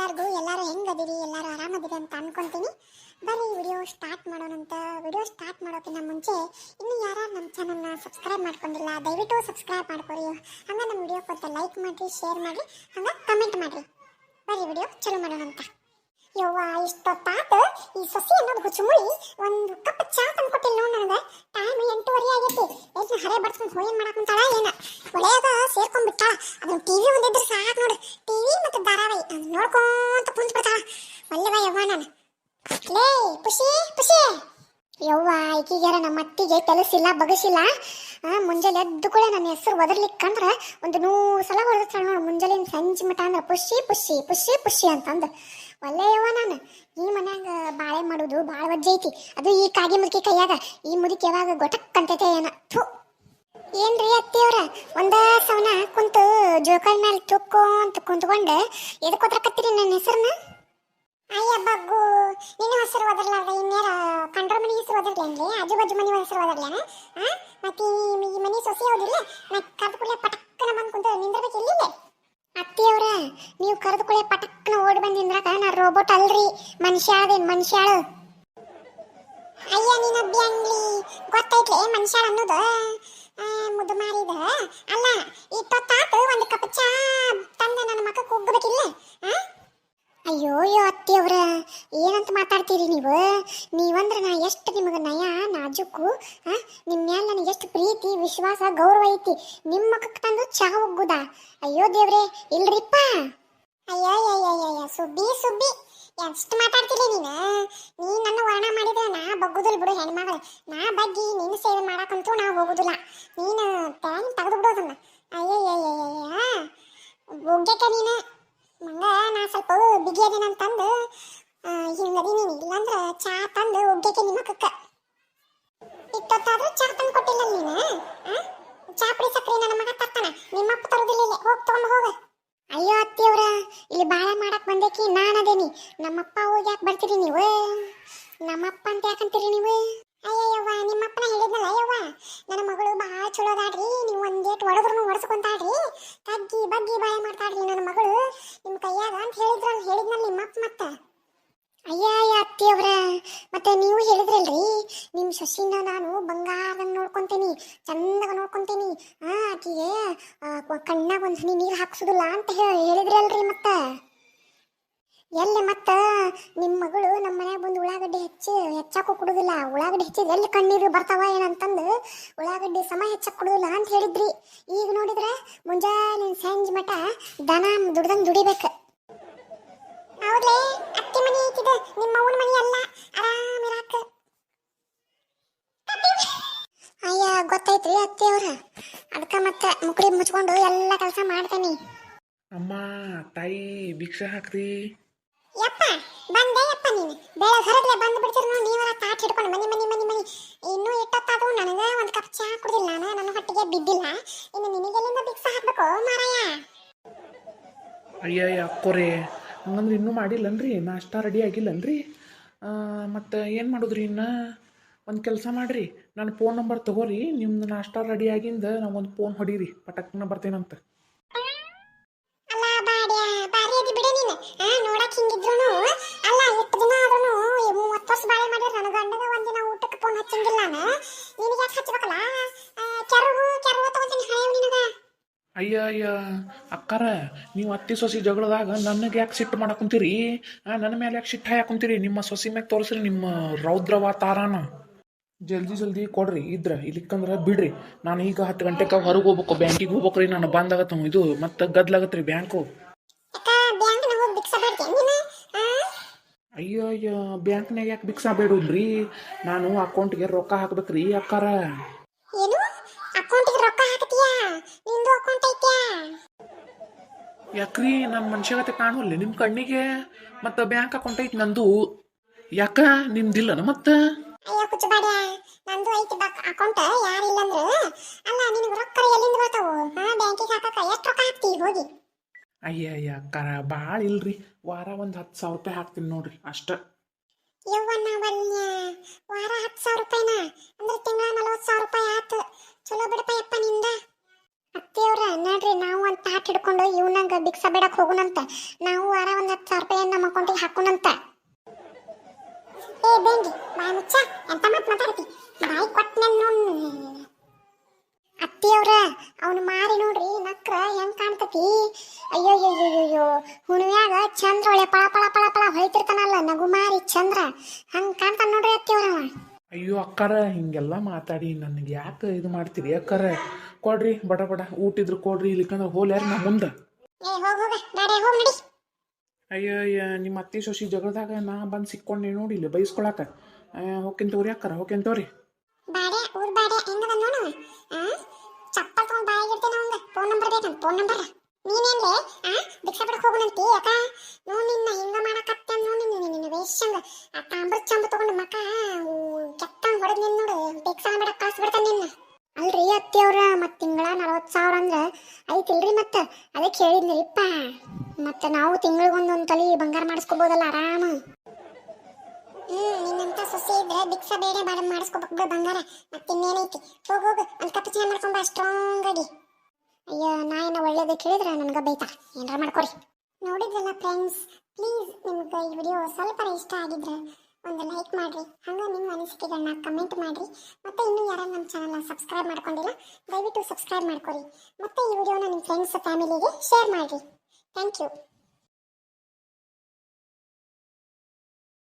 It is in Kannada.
ಎಲ್ಲರಿಗೂ, ಎಲ್ಲರೂ ಹೆಂಗದಿರಿ ಎಲ್ಲರೂ ಆರಾಮದಿರಿ ಅಂತ ಅನ್ಕೊಂತೀನಿ. ಬರೀ ವಿಡಿಯೋ ಸ್ಟಾರ್ಟ್ ಮಾಡೋಣಂತ ವಿಡಿಯೋ ಸ್ಟಾರ್ಟ್ ಮಾಡೋಕ್ಕಿಂತ ಮುಂಚೆ, ಇನ್ನು ಯಾರು ನಮ್ಮ ಚಾನಲ್ನ ಸಬ್ಸ್ಕ್ರೈಬ್ ಮಾಡ್ಕೊಂಡಿಲ್ಲ, ದಯವಿಟ್ಟು ಸಬ್ಸ್ಕ್ರೈಬ್ ಮಾಡ್ಕೊರಿ. ಹಂಗೆ ನಮ್ಮ ವಿಡಿಯೋ ಕೊತ್ತ ಲೈಕ್ ಮಾಡಿರಿ ಶೇರ್ ಮಾಡಿರಿ, ಹಂಗೆ ಕಮೆಂಟ್ ಮಾಡಿರಿ. ಬರೀ ವಿಡಿಯೋ ಚಲೋ ಮಾಡೋಣಂತ ಯವ್ವ, ಇಷ್ಟೊತ್ತಾತು. ಈ ಸಸಿ ಅನ್ನೋದು ಹುಚ್ಚುಮುಳಿ ಒಂದು ಕಪ್ ಚಾ ತಂದ್ಕೊಟ್ಟಿಲ್ಲ ನೋಡ್ ನನಗೆ. ಟೈಮ್ ಎಂಟೂವರೆ ಆಗೈತಿ. ಎಲ್ಲಿ ಹರೆ ಬಡ್ಸ್ಕೊಂಡು ಹೋಯನ್ ಮಾಡಕ್ಕಂತಾಳ ಏನ? ಒಳ್ಳೆಯದ ಸೇರ್ಕೊಂಡ್ಬಿಟ್ಟಾಳ. ಅದನ್ನ ಟಿವಿ ಒಂದಿದ್ರೆ ಸಾಕು ನೋಡು. ಟಿವಿ ಮತ್ತೆ ಧಾರಾವಾಹಿ ಅದನ್ನ ನೋಡ್ಕೊಂತ ಕುಂತ್ ಬಿಡ್ತಾಳ ಒಳ್ಳೆವ ಯವ್ವ ನಾನು. ಲೇ ಖುಷಿ ಖುಷಿ ಯವ್ವ, ಈಗೀಗ್ಯಾರ ನಮ್ಮ ಅತ್ತಿಗೆ ಕೆಲಸಿಲ್ಲ, ಬಗಸಿಲ್ಲ. ಮುಂಜಾನೆ ಎದ್ದು ಕೂಡ ನನ್ನ ಹೆಸರು ಒದರ್ಲಿಕ್ಕಂದ್ರ ಒಂದು ನೂರು ಸಲ ಹೊಡೆದ ಮುಂಜಾನೆ ಸಂಜೆ ಮಟ ಅಂದ್ರೆ ಪುಷಿ ಪುಷಿ ಪುಷಿ ಪುಷಿ ಅಂತಂದು. ಒಳ್ಳೆಯವ ನಾನು. ಈ ಮನ್ಯಾಗ ಬಾಳೆ ಮಾಡೋದು ಭಾಳ ವಜ್ಜೆ ಐತಿ. ಅದು ಈ ಕಾಗಿ ಮುದುಕಿ ಕೈಯಾಗ, ಈ ಮುದುಕಿ ಯಾವಾಗ ಗೊಟಕ್ ಅಂತೈತೆ ಏನ. ಥು. ಏನ್ರಿ ಅತ್ತಿಯವ್ರ ಒಂದ ಸವನ ಕುಂತು ಜೋಕಾಲ್ ಮೇಲೆ ತುಕ್ಕೊಂತ ಕುಂತ್ಕೊಂಡು ಎದಕ್ಕೆ ಒದ್ರಕತ್ತೀರಿ ನನ್ನ ಹೆಸರನ್ನ ಅಯ್ಯ ಬಗ್ಗು, ನಿನ್ನ ಹೆಸರು ಓದರ್ಲಾರ್ದ ಇನ್ನೇರ ಕಂಡ್ರ ಮನೆ ಹೆಸರು ಓದಿರ್ಲೇನ್ರಿ ಆಜು ಬಾಜು ಮನೆ ಹೆಸರು ಓದರ್ಲೇನ ಮತ್ತೆ ಈ ಮನೆ ಸೊಸೆ ಓದಿಲ್ಲ ನಾ ಕರ್ದ ಕೂಡಲೇ ಪಟಕ್ಕನ ಬಂದು ಕುಂತ ನಿಂದ್ರಬೇಕು ಎಲ್ಲಿದೆ ಅತ್ತಿಯವ್ರ ನೀವು ಕರೆದ ಕೂಡಲೇ ಪಟಕ್ನ ಓಡಿ ಬಂದು ನಾ ರೋಬೋಟ್ ಅಲ್ರಿ. ಮನುಷ್ಯ ಮನುಷ್ಯಾಳು ಮನುಷ್ಯ ಅಯ್ಯ, ನೀನ ಬ್ಯಾಂಗ್ಲಿ ಗೊತ್ತೈತ್ಲೆ ಮನುಷ್ಯ ಅನ್ನೋದು? ಮುದ್ದು ಮಾರಿದ. ಅಲ್ಲ, ಇಪ್ಪತ್ತಾತು, ಒಂದು ಕಪ್ ಚಾ ತಂದ ನನ್ನ ಮಕ್ಕ ಹೋಗ್ಬೇಕಿಲ್ಲ ಅಯ್ಯೋ ಅಯ್ಯೋ ಅತ್ತಿಯವ್ರ ಏನಂತ ಮಾತಾಡ್ತೀರಿ ನೀವು? ನೀವಂದ್ರೆ ನಾ ಎಷ್ಟು ನಿಮಗೆ ನಯ ನಾಜುಕು ನಿಮ್ಮ ಮ್ಯಾಲೆ ನನಗೆ ಪ್ರೀತಿ ವಿಶ್ವಾಸ, ಗೌರವ ಐತಿ. ನಿಮ್ಮ ಮಕ್ಕಕ್ಕೆ ತಂದು ಚಾ ಒಗ್ಗುದ ಅಯ್ಯೋ ದೇವ್ರೆ, ಇಲ್ರಿಪ್ಪ. ಅಯ್ಯೋ ಅಯ್ಯೋ ಸುಬ್ಬಿ ಸುಬ್ಬಿ. ಎಷ್ಟು ಮಾತಾಡ್ತಿಲ್ಲ ನೀನು? ನೀ ನನ್ನ ವರ್ಣ ಮಾಡಿದ್ರೆ ನಾ ಬಗ್ಗುದಿಲ್ಲ ಬಿಡು ಹೆಣ್ಮಗಳು. ನಾ ಬಗ್ಗಿ ನಿನ್ನ ಸೇವೆ ಮಾಡಕ್ಕಂತೂ ನಾ ಹೋಗುದಿಲ್ಲ. ನೀನು ಟ್ಯಾನ್ ತೆಗೆದು ಬಿಡೋದನ್ನ ಅಯ್ಯಯ್ಯಯ್ಯಯ್ಯ. ಹೋಗ್ಯಕ ನೀನು? ಮಂಗ ನಾ ಸ್ವಲ್ಪ ಬಿಗಿ ಅದೇನಂತಂದು ನೀನು. ಇಲ್ಲಾಂದ್ರ ಚಾ ತಂದು ಒಗ್ಗಕ್ಕೆ ನಿಮ್ಮ ಮಕ್ಕಕ್ಕ ಇತ್ತೊತ್ತಾದ್ರೂ ಚಾ ತಂದು ಕೊಟ್ಟಿಲ್ಲ ನೀನು, ಆ? ಚಾ ಪುಡಿ ಸಕ್ರಿ ನನ್ನ ಮಗ ತರ್ತಾನ. ನಿಮ್ಮಪ್ಪ ತರೋದಿಲ್ಲ ಇಲ್ಲಿ. ಹೋಗ್, ತಗೊಂಡು ಹೋಗ. ಅಯ್ಯೋ ಅತ್ತಿಯವ್ರ, ಇಲ್ಲಿ ಬಾಳ ಮಾಡಕ್ ಬಂದೇಕಿ ಅದೇನಿ. ನಮ್ಮಪ್ಪ ಹೋಗಿ ಯಾಕೆ ಬರ್ತೀರಿ ನೀವು? ನಮ್ಮಪ್ಪ ಅಂತ ಯಾಕಂತೀರಿ ನೀವು? ಅಯ್ಯಯ್ಯವ್ವ, ನಿಮ್ಮಪ್ಪನ ಹೇಳಿದ್ನಲ್ಲ ಅಯ್ಯವ್ವ. ನನ್ನ ಮಗಳು ಭಾಳ ಚಲೋ ಅದಾಡ್ರಿ ನೀವು ಒಂದೇಟ್ ಹೊಡೆದ್ರು ಹೊಡೆಸ್ಕೊಂತಾಡ್ರಿ ತಗ್ಗಿ, ಬಗ್ಗಿ ಬಾಳೆ ಮಾಡ್ತಾಡ್ರಿ ನನ್ನ ಮಗಳು. ನಿಮ್ಮ ಕೈಯಾಗ ಅಂತ ಹೇಳಿದ್ರಲ್ಲ ಹೇಳಿದ್ನಲ್ಲ ನಿಮ್ಮಪ್ಪ ಮತ್ತ. ಅಯ್ಯ ಅತ್ತಿಯವ್ರ ಮತ್ತೆ ನೀವು ಹೇಳಿದ್ರಲ್ರಿ ನಿಮ್ಮ ಸಸಿನ ನಾನು ಬಂಗಾರದಂಗ್ ನೋಡ್ಕೊಂತೀನಿ, ಚಂದಾಗ ನೋಡ್ಕೊಂತೀನಿ. ಆ ಆಕಿಗೆ ಕಣ್ಣಾಗ ಒಂದು ಹನಿ ನೀರು ಹಾಕ್ಸುದಿಲ್ಲ ಅಂತ ಹೇಳಿ ಹೇಳಿದ್ರಲ್ರಿ ಮತ್ತ. ಎಲ್ಲಿ ಮತ್ತ? ನಿಮ್ಮ ಮಗಳು ನಮ್ಮ ಮನ್ಯಾಗ ಬಂದು ಉಳ್ಳಾಗಡ್ಡಿ ಹೆಚ್ಚಿ, ಹೆಚ್ಚಾಕು ಕೊಡುದಿಲ್ಲ. ಉಳ್ಳಾಗಡ್ಡಿ ಹೆಚ್ಚಿದ್ರೆ ಎಲ್ಲಿ ಕಣ್ಣೀರು ಬರ್ತಾವ ಏನಂತಂದು ಉಳ್ಳಾಗಡ್ಡಿ ಸಮ ಹೆಚ್ಚಾಕ ಕೊಡುದಿಲ್ಲ ಅಂತ ಹೇಳಿದ್ರಿ. ಈಗ ನೋಡಿದ್ರೆ ಮುಂಜಾನೆ ಸಂಜೆ ಮಟ ದನ ದುಡ್ದಂಗೆ ದುಡಿಬೇಕು. ಹೌದ್ಲೇ? ಅತ್ತೆ ಮನೆ ಐತಿದ. ನಿಮ್ಮ ಅವನ ಮನೆ ಅಲ್ಲ. ಆರಾಮಿರಾಕ ಅಯ್ಯ ಗೊತ್ತೈತ್ರಿ ಅತ್ತೆಯವ್ರ ಅದಕ್ಕ ಮತ್ತೆ ಮುಕುಡಿ ಮುಚ್ಕೊಂಡು ಎಲ್ಲ ಕೆಲಸ ಮಾಡ್ತೇನಿ. ಅಮ್ಮ ತಾಯಿ ಭಿಕ್ಷೆ ಹಾಕ್ರಿ. ಯಪ್ಪ ಬಂದೆ ಯಪ್ಪ ನೀನು. ಬೆಳಗ್ಗೆ ಹೊರಗ್ಲೆ ಬಂದು ಬಿಡ್ತೀರ ನೋಡಿ ನೀವರ ತಾಟ್ ಹಿಡ್ಕೊಂಡು ಮನಿ ಮನಿ ಮನಿ ಮನಿ. ಇನ್ನೂ ಇಟ್ಟೊತ್ತಾದ್ರೂ ನನಗೆ ಒಂದು ಕಪ್ ಚಹಾ ಕುಡಿದಿಲ್ಲ. ನಾನು ನನ್ನ ಹೊಟ್ಟಿಗೆ ಬಿದ್ದಿಲ್ಲ. ಇನ್ನು ನಿನಗೆಲ್ಲಿಂದ ಭಿಕ್ಷೆ ಹಾಕ್ಬೇಕು ಮಾರಾಯ? ಅಯ್ಯಯ್ಯ ಅಕ್ಕೋರೆ ಹಂಗಂದ್ರೆ ಇನ್ನೂ ಮಾಡಿಲ್ಲನ್ರಿ, ನಾಷ್ಟಾ ರೆಡಿ ಆಗಿಲ್ಲನ್ರಿ. ಮತ್ತು ಏನು ಮಾಡೋದ್ರಿ ಇನ್ನು? ಒಂದು ಕೆಲಸ ಮಾಡಿರಿ ನನ್ನ ಫೋನ್ ನಂಬರ್ ತಗೋರಿ, ನಿಮ್ದು ನಾಷ್ಟಾ ರೆಡಿ ಆಗಿಂದ ನಾವೊಂದು ಫೋನ್ ಹೊಡೀರಿ, ಪಟಕ್ನ ಬರ್ತೇನಂತ. ಅಲ್ಲ ಅಯ್ಯ ಅಯ್ಯ ಅಕ್ಕಾರ ನೀವು ಅತ್ತಿ ಸೊಸಿ ಜಗಳದಾಗ ನನಗೆ ಯಾಕೆ ಸಿಟ್ಟು ಮಾಡಕ್ಕುಂತೀರಿ ನನ್ನ ಮೇಲೆ ಯಾಕೆ ಸಿಟ್ಟು ಹಾಕುಂತೀರಿ ನಿಮ್ಮ ಸೊಸಿ ಮ್ಯಾಗ ತೋರಿಸ್ರಿ ನಿಮ್ಮ ರೌದ್ರವ ತಾರಾನ ಜಲ್ದಿ ಜಲ್ದಿ ಕೊಡ್ರಿ ಇದ್ರ ಇಲ್ಲಿಕ್ಕಂದ್ರೆ ಬಿಡ್ರಿ. ನಾನು ಈಗ ಹತ್ತು ಗಂಟೆಗೆ ಹೊರಗೆ ಹೋಗ್ಬೇಕು ಬ್ಯಾಂಕಿಗೆ ಹೋಗ್ಬೇಕ್ರಿ. ನಾನು ಬಂದಾಗತ್ತ ಇದು ಮತ್ತೆ ಗದ್ಲಾಗತ್ರಿ ಬ್ಯಾಂಕು. ಅಯ್ಯೋ ಅಯ್ಯೋ ಬ್ಯಾಂಕ್ನಾಗ ಯಾಕೆ ಭಿಕ್ಷಾ ರೀ ನಾನು ಅಕೌಂಟ್ಗೆ ರೊಕ್ಕ ಹಾಕ್ಬೇಕ್ರಿ ಅಕ್ಕಾರ ಏನು ಅಕೌಂಟಿಗೆ ರೊಕ್ಕ ಹಾಕತ್ತೀಯಾ ನಿಂದು ಅಕೌಂಟ್ ಐತ್ಯಾ ಯಾಕ್ರಿ? ನಮ್ಮ ಮನುಷ್ಯಗತೆ ಕಾಣುವಲ್ಲಿ. ನಿಮ್ಮ ಕಣ್ಣಿಗೆ ಮತ್ತು ಬ್ಯಾಂಕ್ ಅಕೌಂಟ್ ಐತಿ ನಂದು. ಯಾಕ? ನಿಮ್ದಿಲ್ಲನ ಮತ್ತೆ? ಅಯ್ಯೋ ನಂದು ಐತಿ ಬಕ್ ಅಕೌಂಟ್. ಯಾರಿಲ್ಲ ಅಂದ್ರೆ ಅಲ್ಲ ನಿನಗೆ ರೊಕ್ಕ ಎಲ್ಲಿಂದ ಬರ್ತಾವು? ಹಾ ಬ್ಯಾಂಕಿಗೆ ಹಾಕಕ್ಕ ಎಷ್ಟು ರೊಕ್ಕ ಹಾಕ್ತಿ? ಹೋಗಿ. ಅಯ್ಯ ಅಯ್ಯ ಬಾಳ ಭಾಳ ಇಲ್ರಿ. ವಾರ ಒಂದು ಹತ್ತು ಸಾವಿರ ರೂಪಾಯಿ ಹಾಕ್ತೀನಿ ನೋಡ್ರಿ ಅಷ್ಟ. ಯವ್ವನ್ನ ವಾರ ಹತ್ತು ಸಾವಿರ ರೂಪಾಯಿನ? ಅಂದ್ರೆ ತಿಂಗಳ ನಲವತ್ತು ಸಾವಿರ ರೂಪಾಯಿ ಆತು. ಚಲೋ ಬಿಡಪ್ಪ ಯಪ್ಪ ನಿಂದ. ಹಿಡ್ಕೊಂಡು ಇವ್ನಂಗ ಭಿಕ್ಷಾ ಬೇಡಕ್ ಹೋಗುನಂತ. ನಾವು ವಾರ ಒಂದ್ ಹತ್ತು ಸಾವಿರ ರೂಪಾಯಿ ನಮ್ಮ ಅಕೌಂಟಿಗೆ ಹಾಕುನಂತ. ಏ ಬೇಂಗಿ ಅತ್ತಿಯವ್ರ, ಅವನು ಮಾರಿ ನೋಡ್ರಿ, ನಕ್ರ ಹೆಂಗ್ ಕಾಣ್ತತಿ? ಅಯ್ಯೋ ಅಯ್ಯೋ ಅಯ್ಯೋ ಹುಣ್ವ್ಯಾಗ ಚಂದ್ರ ಒಳ್ಳೆ ಪಳ ಪಳ ಪಳ ಪಳ ಹೊಯ್ತಿರ್ತಾನಲ್ಲ, ನಗು ಮಾರಿ ಚಂದ್ರ. ಹಂಗ್ ಕಾಣ್ತಾನ ನೋಡ್ರಿ ಅತ್ತಿಯವ್ರ ಅಯ್ಯೋ, ಅಕ್ಕಾರ, ಹಿಂಗೆಲ್ಲ ಮಾತಾಡಿ. ನನಗೆ ಯಾಕೆ ಇದು ಮಾಡ್ತೀರಿ ಅಕ್ಕಾರ? ಕೊಡ್ರಿ ಬಟ ಬಡ ಊಟಿದ್ರು ಕೊಡ್ರಿ ಇಲ್ಲಿಕಂದ್ರೆ ಹೋಲ್ಯಾರ ನಾ ಮುಂದೆ. ಅಯ್ಯೋ ಅಯ್ಯ ನಿಮ್ಮ ಅತ್ತೆ ಶಶಿ ಜಗಳದಾಗ ನಾ ಬಂದು ಸಿಕ್ಕೊಂಡೆ ನೋಡಿ ಇಲ್ಲಿ ಬೈಸ್ಕೊಳಕ. ಹೋಗ್ಕಿನ್ ತೋರಿ ಅಕ್ಕಾರ ಹೋಕಿನ್ ತೋರಿ. ನೀನೇನ್ಲೆ ಆ ಭಿಕ್ಷಾ ಬಿಡಕ್ ನೋಡ್ ನಿನ್ನ ಹಿಂಗ ಮಾಡಕತ್ತೆ ನೋ ನಿನ್ನ ನಿನ್ನ ವೇಷಂಗ ಆ ತಾಂಬ್ರ ಚಂಬ ತಗೊಂಡು ಮಕ ಕೆತ್ತಂಗ್ ಹೊಡೆದ್ ನಿನ್ ನೋಡು. ಭಿಕ್ಷಾ ಕಾಸು ನಿನ್ನ. ಅಲ್ರಿ ಅತ್ತಿಯವ್ರ ಮತ್ ತಿಂಗಳ ನಲ್ವತ್ತು ಸಾವಿರ ಅಂದ್ರ ಐತಿಲ್ರಿ ಮತ್ತ? ಅದಕ್ಕೆ ಹೇಳಿದ್ನಿರಿಪ್ಪ ಮತ್ತ ನಾವು ತಿಂಗಳಿಗೊಂದೊಂದ್ ತಲಿ ಬಂಗಾರ ಮಾಡಿಸ್ಕೋಬೋದಲ್ಲ ಆರಾಮ. ಹ್ಮ್ ನಿನ್ನಂತ ಸೊಸೆ ಇದ್ರೆ ಭಿಕ್ಷಾ ಬೇರೆ ಬಾಡ ಮಾಡಿಸ್ಕೋಬೇಕು ಬಂಗಾರ. ಮತ್ತಿನ್ನೇನೈತಿ ಹೋಗ್ ಹೋಗು ಒಂದ್ ಕಪ್ ಚಾ ಮಾಡ್ಕೊಂಬ ಸ್ಟ್ರಾಂಗ್ ಆಗಿ. ಅಯ್ಯೋ ನಾ ಏನ ಒಳ್ಳೇದು ಕೇಳಿದ್ರೆ? ನನಗೆ ಬೈತಾರ ಏನಾರ ಮಾಡ್ಕೊರಿ. ನೋಡಿದ್ರಲ್ಲ ಫ್ರೆಂಡ್ಸ್ ಪ್ಲೀಸ್ ನಿಮ್ಗೆ ಈ ವಿಡಿಯೋ ಸ್ವಲ್ಪ ಇಷ್ಟ ಆಗಿದ್ರೆ ಒಂದು ಲೈಕ್ ಮಾಡ್ರಿ. ಹಾಗೆ ನಿಮ್ಮ ಅನಿಸಿಕೆಗಳನ್ನ ಕಮೆಂಟ್ ಮಾಡ್ರಿ. ಮತ್ತೆ ಇನ್ನೂ ಯಾರು ನಮ್ಮ ಚಾನಲ್ನ ಸಬ್ಸ್ಕ್ರೈಬ್ ಮಾಡ್ಕೊಂಡಿಲ್ಲ, ದಯವಿಟ್ಟು ಸಬ್ಸ್ಕ್ರೈಬ್ ಮಾಡ್ಕೊರಿ. ಮತ್ತೆ ಈ ವಿಡಿಯೋನ ನಿಮ್ಮ ಫ್ರೆಂಡ್ಸ್ ಫ್ಯಾಮಿಲಿಗೆ ಶೇರ್ ಮಾಡ್ರಿ. Thank you